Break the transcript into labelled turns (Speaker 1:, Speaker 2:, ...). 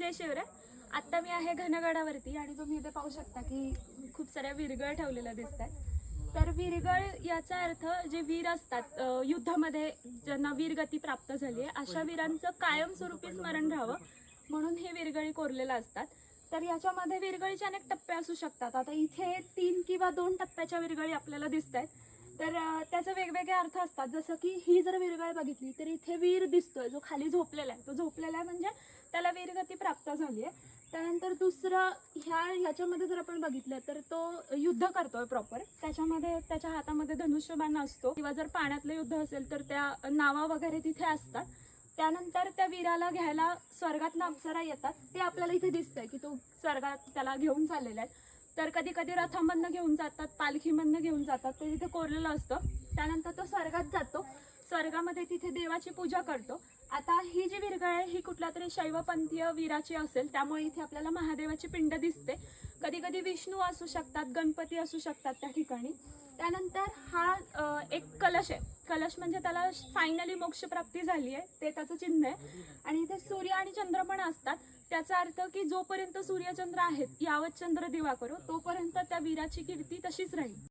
Speaker 1: जय शिवराय. आत्ता मी आहे घनगडावरती आणि तुम्ही इथे पाहू शकता की खूप साऱ्या विरगळ ठेवलेल्या दिसतात तर विरगळ याचा अर्थ जे वीर असतात युद्धामध्ये ज्यांना वीरगती प्राप्त झाली आहे अशा वीरांचं कायमस्वरूपी स्मरण राहावं म्हणून हे विरगळी कोरलेल्या असतात. तर याच्यामध्ये विरगळीचे अनेक टप्पे असू शकतात. आता इथे तीन किंवा दोन टप्प्याच्या विरगळी आपल्याला दिसत आहेत तर त्याचे वेगवेगळे अर्थ असतात. जसं की ही जर विरगळ बघितली तर इथे वीर दिसतोय जो खाली झोपलेला आहे. तो झोपलेला आहे म्हणजे त्याला वीरगती प्राप्त झाली आहे. त्यानंतर दुसरं ह्या ह्याच्यामध्ये जर आपण बघितलं तर तो युद्ध करतोय प्रॉपर त्याच्यामध्ये त्याच्या हातामध्ये धनुष्यबाण असतो. किंवा जर पाण्यातलं युद्ध असेल तर त्या नावा वगैरे तिथे असतात. त्यानंतर त्या वीराला घ्यायला स्वर्गात अप्सरा येतात. ते आपल्याला इथे दिसतंय की तो स्वर्गात त्याला घेऊन चाललेला आहे. तर कधी कधी रथामधनं घेऊन जातात पालखीमधनं घेऊन जातात. ते तिथे कोरलेलं असतं. त्यानंतर तो स्वर्गात जातो. स्वर्गामध्ये तिथे देवाची पूजा करतो. आता ही जी विरगळ आहे ही कुठल्या तरी शैवपंथीय वीराची असेल त्यामुळे इथे आपल्याला महादेवाची पिंड दिसते. कधी कधी विष्णू असू शकतात गणपती असू शकतात त्या ठिकाणी. त्यानंतर हा एक कलश आहे. कलश म्हणजे त्याला फायनली मोक्षप्राप्ती झाली आहे ते त्याचं चिन्ह आहे. आणि इथे सूर्य आणि चंद्र पण असतात. त्याचा अर्थ की जोपर्यंत सूर्यचंद्र आहेत यावत चंद्र दिवा करो तोपर्यंत त्या वीराची कीर्ती तशीच राहील.